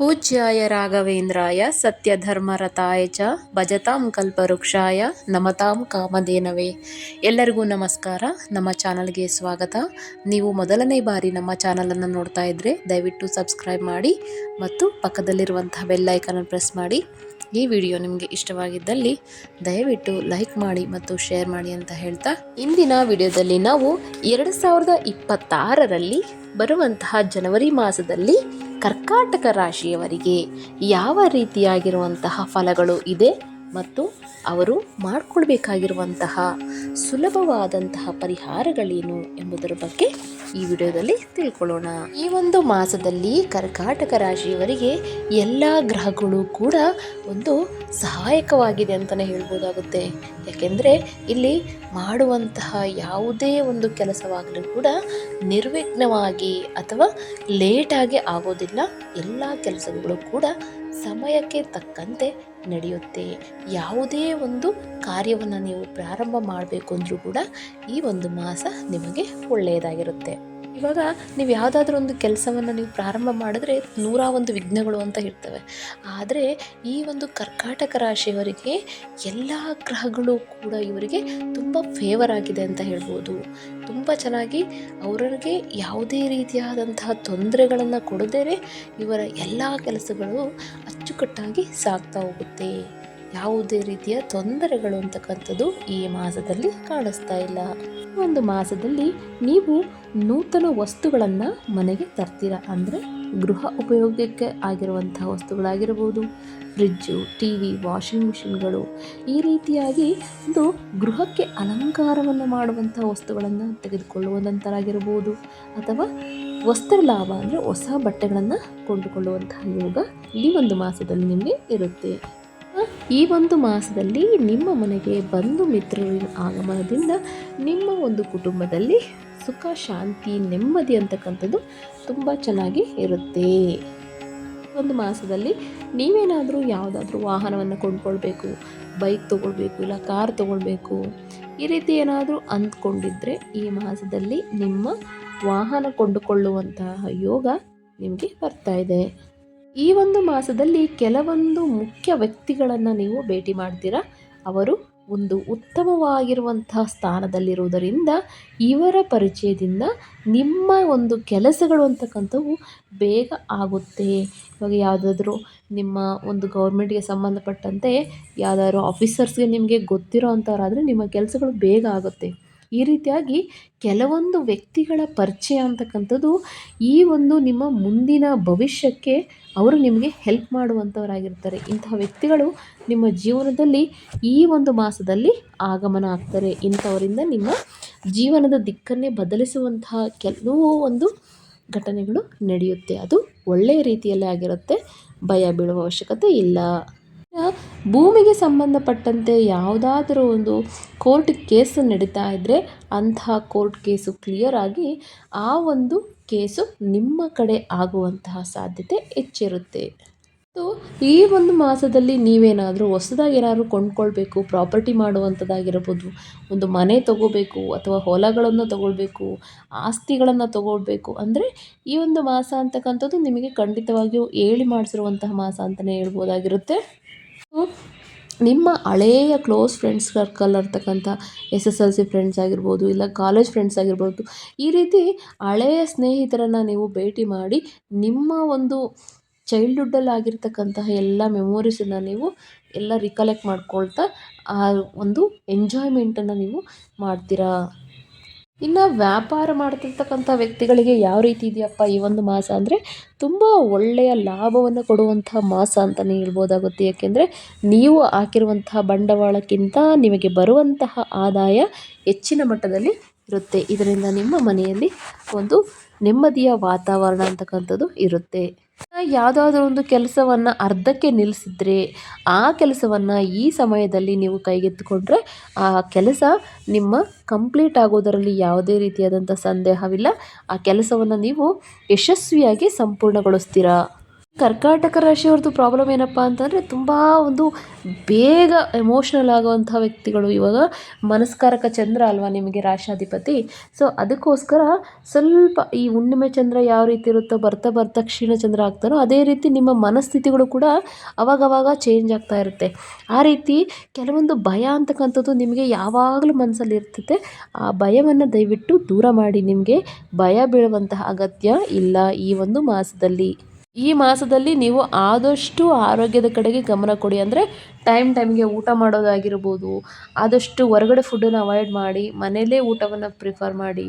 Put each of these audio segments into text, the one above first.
ಪೂಜ್ಯಾಯ ರಾಘವೇಂದ್ರಾಯ, ಸತ್ಯಧರ್ಮರತಾಯ ಚ, ಭಜತಾಂ ಕಲ್ಪವೃಕ್ಷಾಯ, ನಮತಾಂ ಕಾಮಧೇನವೇ. ಎಲ್ಲರಿಗೂ ನಮಸ್ಕಾರ. ನಮ್ಮ ಚಾನಲ್ಗೆ ಸ್ವಾಗತ. ನೀವು ಮೊದಲನೇ ಬಾರಿ ನಮ್ಮ ಚಾನಲನ್ನು ನೋಡ್ತಾ ಇದ್ದರೆ ದಯವಿಟ್ಟು ಸಬ್ಸ್ಕ್ರೈಬ್ ಮಾಡಿ ಮತ್ತು ಪಕ್ಕದಲ್ಲಿರುವಂತಹ ಬೆಲ್ಲೈಕನ್ನು ಪ್ರೆಸ್ ಮಾಡಿ. ಈ ವಿಡಿಯೋ ನಿಮಗೆ ಇಷ್ಟವಾಗಿದ್ದಲ್ಲಿ ದಯವಿಟ್ಟು ಲೈಕ್ ಮಾಡಿ ಮತ್ತು ಶೇರ್ ಮಾಡಿ ಅಂತ ಹೇಳ್ತಾ ಇಂದಿನ ವಿಡಿಯೋದಲ್ಲಿ ನಾವು ಎರಡು ಸಾವಿರದ ಇಪ್ಪತ್ತಾರರಲ್ಲಿ ಬರುವಂತಹ ಜನವರಿ ಮಾಸದಲ್ಲಿ ಕರ್ಕಾಟಕ ರಾಶಿಯವರಿಗೆ ಯಾವ ರೀತಿಯಾಗಿರುವಂತಹ ಫಲಗಳು ಇದೆ? ಮತ್ತು ಅವರು ಮಾಡಿಕೊಳ್ಬೇಕಾಗಿರುವಂತಹ ಸುಲಭವಾದಂತಹ ಪರಿಹಾರಗಳೇನು ಎಂಬುದರ ಬಗ್ಗೆ ಈ ವಿಡಿಯೋದಲ್ಲಿ ತಿಳ್ಕೊಳ್ಳೋಣ. ಈ ಒಂದು ಮಾಸದಲ್ಲಿ ಕರ್ಕಾಟಕ ರಾಶಿಯವರಿಗೆ ಎಲ್ಲ ಗ್ರಹಗಳು ಕೂಡ ಒಂದು ಸಹಾಯಕವಾಗಿದೆ ಅಂತಲೇ ಹೇಳ್ಬೋದಾಗುತ್ತೆ. ಯಾಕೆಂದರೆ ಇಲ್ಲಿ ಮಾಡುವಂತಹ ಯಾವುದೇ ಒಂದು ಕೆಲಸವಾಗಲೂ ಕೂಡ ನಿರ್ವಿಘ್ನವಾಗಿ ಅಥವಾ ಲೇಟಾಗಿ ಆಗೋದಿಲ್ಲ. ಎಲ್ಲ ಕೆಲಸಗಳು ಕೂಡ ಸಮಯಕ್ಕೆ ತಕ್ಕಂತೆ ನಡೆಯುತ್ತೆ. ಯಾವುದೇ ಒಂದು ಕಾರ್ಯವನ್ನು ನೀವು ಪ್ರಾರಂಭ ಮಾಡಬೇಕು ಅಂದರೂ ಕೂಡ ಈ ಒಂದು ಮಾಸ ನಿಮಗೆ ಒಳ್ಳೆಯದಾಗಿರುತ್ತೆ. ಇವಾಗ ನೀವು ಯಾವುದಾದ್ರೂ ಒಂದು ಕೆಲಸವನ್ನು ನೀವು ಪ್ರಾರಂಭ ಮಾಡಿದ್ರೆ ನೂರ ಒಂದು ವಿಘ್ನಗಳು ಅಂತ ಇರ್ತವೆ. ಆದರೆ ಈ ಒಂದು ಕರ್ಕಾಟಕ ರಾಶಿಯವರಿಗೆ ಎಲ್ಲ ಗ್ರಹಗಳು ಕೂಡ ಇವರಿಗೆ ತುಂಬ ಫೇವರ್ ಆಗಿದೆ ಅಂತ ಹೇಳ್ಬೋದು. ತುಂಬ ಚೆನ್ನಾಗಿ ಅವರಿಗೆ ಯಾವುದೇ ರೀತಿಯಾದಂತಹ ತೊಂದರೆಗಳನ್ನು ಕೊಡದೇ ಇವರ ಎಲ್ಲ ಕೆಲಸಗಳು ಅಚ್ಚುಕಟ್ಟಾಗಿ ಸಾಗ್ತಾ ಹೋಗುತ್ತೆ. ಯಾವುದೇ ರೀತಿಯ ತೊಂದರೆಗಳು ಅಂತಕ್ಕಂಥದ್ದು ಈ ಮಾಸದಲ್ಲಿ ಕಾಣಿಸ್ತಾ ಇಲ್ಲ. ಒಂದು ಮಾಸದಲ್ಲಿ ನೀವು ನೂತನ ವಸ್ತುಗಳನ್ನು ಮನೆಗೆ ತರ್ತೀರ ಅಂದರೆ ಗೃಹ ಉಪಯೋಗಕ್ಕೆ ಆಗಿರುವಂತಹ ವಸ್ತುಗಳಾಗಿರ್ಬೋದು, ಫ್ರಿಜ್ಜು ಟಿ ವಿ ವಾಷಿಂಗ್ ಮಿಷಿನ್ಗಳು ಈ ರೀತಿಯಾಗಿ ಒಂದು ಗೃಹಕ್ಕೆ ಅಲಂಕಾರವನ್ನು ಮಾಡುವಂಥ ವಸ್ತುಗಳನ್ನು ತೆಗೆದುಕೊಳ್ಳುವುದಂತರಾಗಿರ್ಬೋದು ಅಥವಾ ವಸ್ತ್ರ ಲಾಭ ಅಂದರೆ ಹೊಸ ಬಟ್ಟೆಗಳನ್ನು ಕೊಂಡುಕೊಳ್ಳುವಂತಹ ಯೋಗ ಈ ಒಂದು ಮಾಸದಲ್ಲಿ ನಿಮಗೆ ಇರುತ್ತೆ. ಈ ಒಂದು ಮಾಸದಲ್ಲಿ ನಿಮ್ಮ ಮನೆಗೆ ಬಂಧು ಮಿತ್ರರ ಆಗಮನದಿಂದ ನಿಮ್ಮ ಒಂದು ಕುಟುಂಬದಲ್ಲಿ ಸುಖ, ಶಾಂತಿ, ನೆಮ್ಮದಿ ಅಂತಕ್ಕಂಥದ್ದು ತುಂಬ ಚೆನ್ನಾಗಿ ಇರುತ್ತೆ. ಒಂದು ಮಾಸದಲ್ಲಿ ನೀವೇನಾದರೂ ಯಾವುದಾದ್ರೂ ವಾಹನವನ್ನು ಕೊಂಡ್ಕೊಳ್ಬೇಕು, ಬೈಕ್ ತೊಗೊಳ್ಬೇಕು ಇಲ್ಲ ಕಾರ್ ತೊಗೊಳ್ಬೇಕು, ಈ ರೀತಿ ಏನಾದರೂ ಅಂದ್ಕೊಂಡಿದ್ದರೆ ಈ ಮಾಸದಲ್ಲಿ ನಿಮ್ಮ ವಾಹನ ಕೊಂಡುಕೊಳ್ಳುವಂತಹ ಯೋಗ ನಿಮಗೆ ಬರ್ತಾ ಇದೆ. ಈ ಒಂದು ಮಾಸದಲ್ಲಿ ಕೆಲವೊಂದು ಮುಖ್ಯ ವ್ಯಕ್ತಿಗಳನ್ನು ನೀವು ಭೇಟಿ ಮಾಡ್ತೀರಾ? ಅವರು ಒಂದು ಉತ್ತಮವಾಗಿರುವಂತಹ ಸ್ಥಾನದಲ್ಲಿರುವುದರಿಂದ ಇವರ ಪರಿಚಯದಿಂದ ನಿಮ್ಮ ಒಂದು ಕೆಲಸಗಳು ಅಂತಕ್ಕಂಥವು ಬೇಗ ಆಗುತ್ತೆ. ಇವಾಗ ಯಾವುದಾದ್ರೂ ನಿಮ್ಮ ಒಂದು ಗೌರ್ಮೆಂಟ್ಗೆ ಸಂಬಂಧಪಟ್ಟಂತೆ ಯಾವುದಾದ್ರು ಆಫೀಸರ್ಸ್ಗೆ ನಿಮಗೆ ಗೊತ್ತಿರೋ ಅಂಥವ್ರಾದರೆ ನಿಮ್ಮ ಕೆಲಸಗಳು ಬೇಗ ಆಗುತ್ತೆ. ಈ ರೀತಿಯಾಗಿ ಕೆಲವೊಂದು ವ್ಯಕ್ತಿಗಳ ಪರಿಚಯ ಅಂತಕ್ಕಂಥದ್ದು ಈ ಒಂದು ನಿಮ್ಮ ಮುಂದಿನ ಭವಿಷ್ಯಕ್ಕೆ ಅವರು ನಿಮಗೆ ಹೆಲ್ಪ್ ಮಾಡುವಂಥವರಾಗಿರ್ತಾರೆ. ಇಂತಹ ವ್ಯಕ್ತಿಗಳು ನಿಮ್ಮ ಜೀವನದಲ್ಲಿ ಈ ಒಂದು ಮಾಸದಲ್ಲಿ ಆಗಮನ ಆಗ್ತಾರೆ. ಇಂಥವರಿಂದ ನಿಮ್ಮ ಜೀವನದ ದಿಕ್ಕನ್ನೇ ಬದಲಿಸುವಂತಹ ಕೆಲವು ಒಂದು ಘಟನೆಗಳು ನಡೆಯುತ್ತೆ. ಅದು ಒಳ್ಳೆಯ ರೀತಿಯಲ್ಲೇ ಆಗಿರುತ್ತೆ. ಭಯ ಬೀಳುವ ಅವಶ್ಯಕತೆ ಇಲ್ಲ. ಭೂಮಿಗೆ ಸಂಬಂಧಪಟ್ಟಂತೆ ಯಾವುದಾದರೂ ಒಂದು ಕೋರ್ಟ್ ಕೇಸು ನಡೀತಾ ಇದ್ದರೆ ಅಂತಹ ಕೋರ್ಟ್ ಕೇಸು ಕ್ಲಿಯರ್ ಆಗಿ ಆ ಒಂದು ಕೇಸು ನಿಮ್ಮ ಕಡೆ ಆಗುವಂತಹ ಸಾಧ್ಯತೆ ಹೆಚ್ಚಿರುತ್ತೆ. ಈ ಒಂದು ಮಾಸದಲ್ಲಿ ನೀವೇನಾದರೂ ಹೊಸದಾಗಿ ಏನಾದರೂ ಕೊಂಡ್ಕೊಳ್ಬೇಕು ಪ್ರಾಪರ್ಟಿ ಮಾಡುವಂಥದ್ದಾಗಿರ್ಬೋದು, ಒಂದು ಮನೆ ತಗೋಬೇಕು ಅಥವಾ ಹೊಲಗಳನ್ನು ತಗೊಳ್ಬೇಕು, ಆಸ್ತಿಗಳನ್ನು ತಗೊಳ್ಬೇಕು ಅಂದರೆ ಈ ಒಂದು ಮಾಸ ಅಂತಕ್ಕಂಥದ್ದು ನಿಮಗೆ ಖಂಡಿತವಾಗಿಯೂ ಹೇಳಿ ಮಾಡಿಸಿರುವಂತಹ ಮಾಸ ಅಂತಲೇ ಹೇಳ್ಬೋದಾಗಿರುತ್ತೆ. ನಿಮ್ಮ ಹಳೆಯ ಕ್ಲೋಸ್ ಫ್ರೆಂಡ್ಸ್ ಸರ್ಕಲ್ ಇರ್ತಕ್ಕಂಥ S S L C friends ಆಗಿರ್ಬೋದು ಇಲ್ಲ ಕಾಲೇಜ್ ಫ್ರೆಂಡ್ಸ್ ಆಗಿರ್ಬೋದು, ಈ ರೀತಿ ಹಳೆಯ ಸ್ನೇಹಿತರನ್ನು ನೀವು ಭೇಟಿ ಮಾಡಿ ನಿಮ್ಮ ಒಂದು ಚೈಲ್ಡ್ಹುಡ್ಡಲ್ಲಿ ಆಗಿರ್ತಕ್ಕಂತಹ ಎಲ್ಲ ಮೆಮೊರೀಸನ್ನು ನೀವು ಎಲ್ಲ ರಿಕಲೆಕ್ಟ್ ಮಾಡ್ಕೊಳ್ತಾ, ಆ ಒಂದು ಎಂಜಾಯ್ಮೆಂಟನ್ನು ನೀವು ಮಾಡ್ತೀರಾ? ಇನ್ನು ವ್ಯಾಪಾರ ಮಾಡ್ತಿರ್ತಕ್ಕಂಥ ವ್ಯಕ್ತಿಗಳಿಗೆ ಯಾವ ರೀತಿ ಇದೆಯಪ್ಪ ಈ ಒಂದು ಮಾಸ ಅಂದರೆ ತುಂಬ ಒಳ್ಳೆಯ ಲಾಭವನ್ನು ಕೊಡುವಂಥ ಮಾಸ ಅಂತಲೇ ಹೇಳ್ಬೋದಾಗುತ್ತೆ. ಏಕೆಂದರೆ ನೀವು ಹಾಕಿರುವಂತಹ ಬಂಡವಾಳಕ್ಕಿಂತ ನಿಮಗೆ ಬರುವಂತಹ ಆದಾಯ ಹೆಚ್ಚಿನ ಮಟ್ಟದಲ್ಲಿ ಇರುತ್ತೆ. ಇದರಿಂದ ನಿಮ್ಮ ಮನೆಯಲ್ಲಿ ಒಂದು ನೆಮ್ಮದಿಯ ವಾತಾವರಣ ಅಂತಕ್ಕಂಥದ್ದು ಇರುತ್ತೆ. ಯಾವುದಾದ್ರೂ ಒಂದು ಕೆಲಸವನ್ನು ಅರ್ಧಕ್ಕೆ ನಿಲ್ಲಿಸಿದ್ರೆ ಆ ಕೆಲಸವನ್ನು ಈ ಸಮಯದಲ್ಲಿ ನೀವು ಕೈಗೆತ್ತಿಕೊಂಡ್ರೆ ಆ ಕೆಲಸ ನಿಮ್ಮ ಕಂಪ್ಲೀಟ್ ಆಗೋದರಲ್ಲಿ ಯಾವುದೇ ರೀತಿಯಾದಂಥ ಸಂದೇಹವಿಲ್ಲ. ಆ ಕೆಲಸವನ್ನು ನೀವು ಯಶಸ್ವಿಯಾಗಿ ಸಂಪೂರ್ಣಗೊಳಿಸ್ತೀರಾ? ಕರ್ಕಾಟಕ ರಾಶಿಯವ್ರದ್ದು ಪ್ರಾಬ್ಲಮ್ ಏನಪ್ಪ ಅಂತಂದರೆ ತುಂಬ ಒಂದು ಬೇಗ ಎಮೋಷ್ನಲ್ ಆಗುವಂಥ ವ್ಯಕ್ತಿಗಳು ಇವಾಗ ಮನಸ್ಕಾರಕ ಚಂದ್ರ ಅಲ್ವಾ ನಿಮಗೆ ರಾಶಾಧಿಪತಿ ಸೊ ಅದಕ್ಕೋಸ್ಕರ ಸ್ವಲ್ಪ ಈ ಹುಣ್ಣಿಮೆ ಚಂದ್ರ ಯಾವ ರೀತಿ ಇರುತ್ತೋ, ಬರ್ತಾ ಬರ್ತಾ ಕ್ಷೀಣ ಚಂದ್ರ ಆಗ್ತಾರೋ ಅದೇ ರೀತಿ ನಿಮ್ಮ ಮನಸ್ಥಿತಿಗಳು ಕೂಡ ಅವಾಗವಾಗ ಚೇಂಜ್ ಆಗ್ತಾ ಇರುತ್ತೆ. ಆ ರೀತಿ ಕೆಲವೊಂದು ಭಯ ಅಂತಕ್ಕಂಥದ್ದು ನಿಮಗೆ ಯಾವಾಗಲೂ ಮನಸ್ಸಲ್ಲಿ ಇರ್ತದೆ ಆ ಭಯವನ್ನು ದಯವಿಟ್ಟು ದೂರ ಮಾಡಿ ನಿಮಗೆ ಭಯ ಬೀಳುವಂತಹ ಅಗತ್ಯ ಇಲ್ಲ ಈ ಒಂದು ಮಾಸದಲ್ಲಿ. ಈ ಮಾಸದಲ್ಲಿ ನೀವು ಆದಷ್ಟು ಆರೋಗ್ಯದ ಕಡೆಗೆ ಗಮನ ಕೊಡಿ. ಅಂದರೆ ಟೈಮ್ ಟೈಮ್ಗೆ ಊಟ ಮಾಡೋದಾಗಿರ್ಬೋದು, ಆದಷ್ಟು ಹೊರಗಡೆ ಫುಡ್ಡನ್ನು ಅವಾಯ್ಡ್ ಮಾಡಿ, ಮನೆಯಲ್ಲೇ ಊಟವನ್ನು ಪ್ರಿಫರ್ ಮಾಡಿ,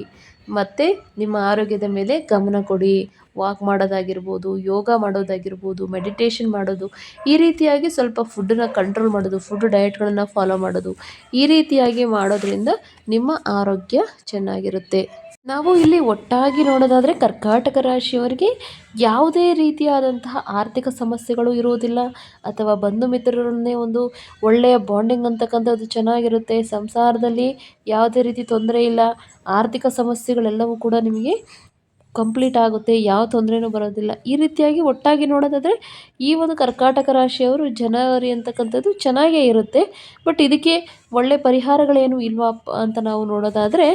ಮತ್ತು ನಿಮ್ಮ ಆರೋಗ್ಯದ ಮೇಲೆ ಗಮನ ಕೊಡಿ. ವಾಕ್ ಮಾಡೋದಾಗಿರ್ಬೋದು, ಯೋಗ ಮಾಡೋದಾಗಿರ್ಬೋದು ಮೆಡಿಟೇಷನ್ ಮಾಡೋದು, ಈ ರೀತಿಯಾಗಿ ಸ್ವಲ್ಪ ಫುಡ್ಡನ್ನು ಕಂಟ್ರೋಲ್ ಮಾಡೋದು ಫುಡ್ ಡಯಟ್ಗಳನ್ನು ಫಾಲೋ ಮಾಡೋದು, ಈ ರೀತಿಯಾಗಿ ಮಾಡೋದ್ರಿಂದ ನಿಮ್ಮ ಆರೋಗ್ಯ ಚೆನ್ನಾಗಿರುತ್ತೆ. ನಾವು ಇಲ್ಲಿ ಒಟ್ಟಾಗಿ ನೋಡೋದಾದರೆ ಕರ್ಕಾಟಕ ರಾಶಿಯವರಿಗೆ ಯಾವುದೇ ರೀತಿಯಾದಂತಹ ಆರ್ಥಿಕ ಸಮಸ್ಯೆಗಳು ಇರುವುದಿಲ್ಲ. ಅಥವಾ ಬಂಧು ಮಿತ್ರರನ್ನೇ ಒಂದು ಒಳ್ಳೆಯ ಬಾಂಡಿಂಗ್ ಅಂತಕ್ಕಂಥದ್ದು ಚೆನ್ನಾಗಿರುತ್ತೆ. ಸಂಸಾರದಲ್ಲಿ ಯಾವುದೇ ರೀತಿ ತೊಂದರೆ ಇಲ್ಲ. ಆರ್ಥಿಕ ಸಮಸ್ಯೆಗಳೆಲ್ಲವೂ ಕೂಡ ನಿಮಗೆ ಕಂಪ್ಲೀಟ್ ಆಗುತ್ತೆ. ಯಾವ ತೊಂದರೆನೂ ಬರೋದಿಲ್ಲ. ಈ ರೀತಿಯಾಗಿ ಒಟ್ಟಾಗಿ ನೋಡೋದಾದರೆ ಈ ಒಂದು ಕರ್ಕಾಟಕ ರಾಶಿಯವರು ಜನವರಿ ಅಂತಕ್ಕಂಥದ್ದು ಚೆನ್ನಾಗೇ ಇರುತ್ತೆ. ಬಟ್ ಇದಕ್ಕೆ ಒಳ್ಳೆ ಪರಿಹಾರಗಳೇನು ಇಲ್ವಾ ಅಂತ ನಾವು ನೋಡೋದಾದರೆ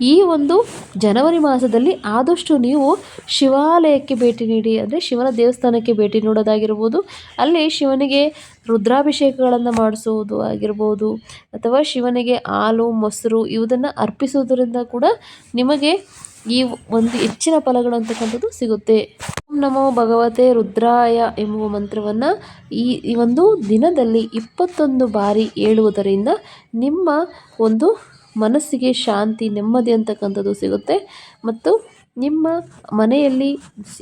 ಈ ಒಂದು ಜನವರಿ ಮಾಸದಲ್ಲಿ ಆದಷ್ಟು ನೀವು ಶಿವಾಲಯಕ್ಕೆ ಭೇಟಿ ನೀಡಿ, ಅಂದರೆ ಶಿವನ ದೇವಸ್ಥಾನಕ್ಕೆ ಭೇಟಿ ನೋಡೋದಾಗಿರ್ಬೋದು, ಅಲ್ಲಿ ಶಿವನಿಗೆ ರುದ್ರಾಭಿಷೇಕಗಳನ್ನು ಮಾಡಿಸುವುದು ಆಗಿರ್ಬೋದು, ಅಥವಾ ಶಿವನಿಗೆ ಹಾಲು, ಮೊಸರು ಇವುದನ್ನು ಅರ್ಪಿಸುವುದರಿಂದ ಕೂಡ ನಿಮಗೆ ಈ ಒಂದು ಹೆಚ್ಚಿನ ಫಲಗಳು ಅಂತಕ್ಕಂಥದ್ದು ಸಿಗುತ್ತೆ. ಓಂ ನಮೋ ಭಗವತೆ ರುದ್ರಾಯ ಎಂಬುವ ಮಂತ್ರವನ್ನು ಈ ಈ ಒಂದು ದಿನದಲ್ಲಿ ಇಪ್ಪತ್ತೊಂದು ಬಾರಿ ಹೇಳುವುದರಿಂದ ನಿಮ್ಮ ಒಂದು ಮನಸ್ಸಿಗೆ ಶಾಂತಿ, ನೆಮ್ಮದಿ ಅಂತಕ್ಕಂಥದ್ದು ಸಿಗುತ್ತೆ. ಮತ್ತು ನಿಮ್ಮ ಮನೆಯಲ್ಲಿ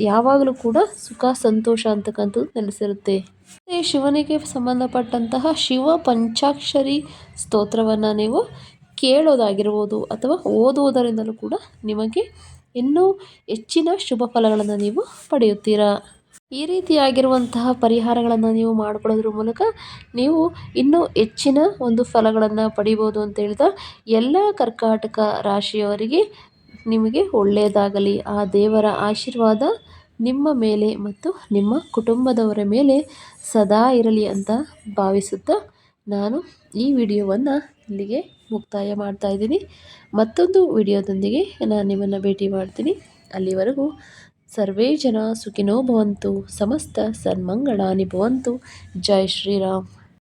ಯಾವಾಗಲೂ ಕೂಡ ಸುಖ, ಸಂತೋಷ ಅಂತಕ್ಕಂಥದ್ದು ನೆಲೆಸಿರುತ್ತೆ. ಶಿವನಿಗೆ ಸಂಬಂಧಪಟ್ಟಂತಹ ಶಿವ ಪಂಚಾಕ್ಷರಿ ಸ್ತೋತ್ರವನ್ನು ನೀವು ಕೇಳೋದಾಗಿರ್ಬೋದು ಅಥವಾ ಓದುವುದರಿಂದಲೂ ಕೂಡ ನಿಮಗೆ ಇನ್ನೂ ಹೆಚ್ಚಿನ ಶುಭ ಫಲಗಳನ್ನು ನೀವು ಪಡೆಯುತ್ತೀರಾ? ಈ ರೀತಿಯಾಗಿರುವಂತಹ ಪರಿಹಾರಗಳನ್ನು ನೀವು ಮಾಡಿಕೊಳ್ಳೋದ್ರ ಮೂಲಕ ನೀವು ಇನ್ನೂ ಹೆಚ್ಚಿನ ಒಂದು ಫಲಗಳನ್ನು ಪಡಿಬೋದು ಅಂತ ಹೇಳ್ತಾ, ಎಲ್ಲ ಕರ್ಕಾಟಕ ರಾಶಿಯವರಿಗೆ ನಿಮಗೆ ಒಳ್ಳೆಯದಾಗಲಿ. ಆ ದೇವರ ಆಶೀರ್ವಾದ ನಿಮ್ಮ ಮೇಲೆ ಮತ್ತು ನಿಮ್ಮ ಕುಟುಂಬದವರ ಮೇಲೆ ಸದಾ ಇರಲಿ ಅಂತ ಭಾವಿಸುತ್ತಾ ನಾನು ಈ ವಿಡಿಯೋವನ್ನು ಇಲ್ಲಿಗೆ ಮುಕ್ತಾಯ ಮಾಡ್ತಾ ಇದ್ದೀನಿ. ಮತ್ತೊಂದು ವಿಡಿಯೋದೊಂದಿಗೆ ನಾನು ನಿಮ್ಮನ್ನು ಭೇಟಿ ಮಾಡ್ತೀನಿ. ಅಲ್ಲಿವರೆಗೂ ಸರ್ವೇ ಜನ ಸುಖಿನೋ ಭವಂತು ಸಮಸ್ತ ಸನ್ಮಂಗಳಾನಿ ಭವಂತು. ಜೈ ಶ್ರೀರಾಮ್.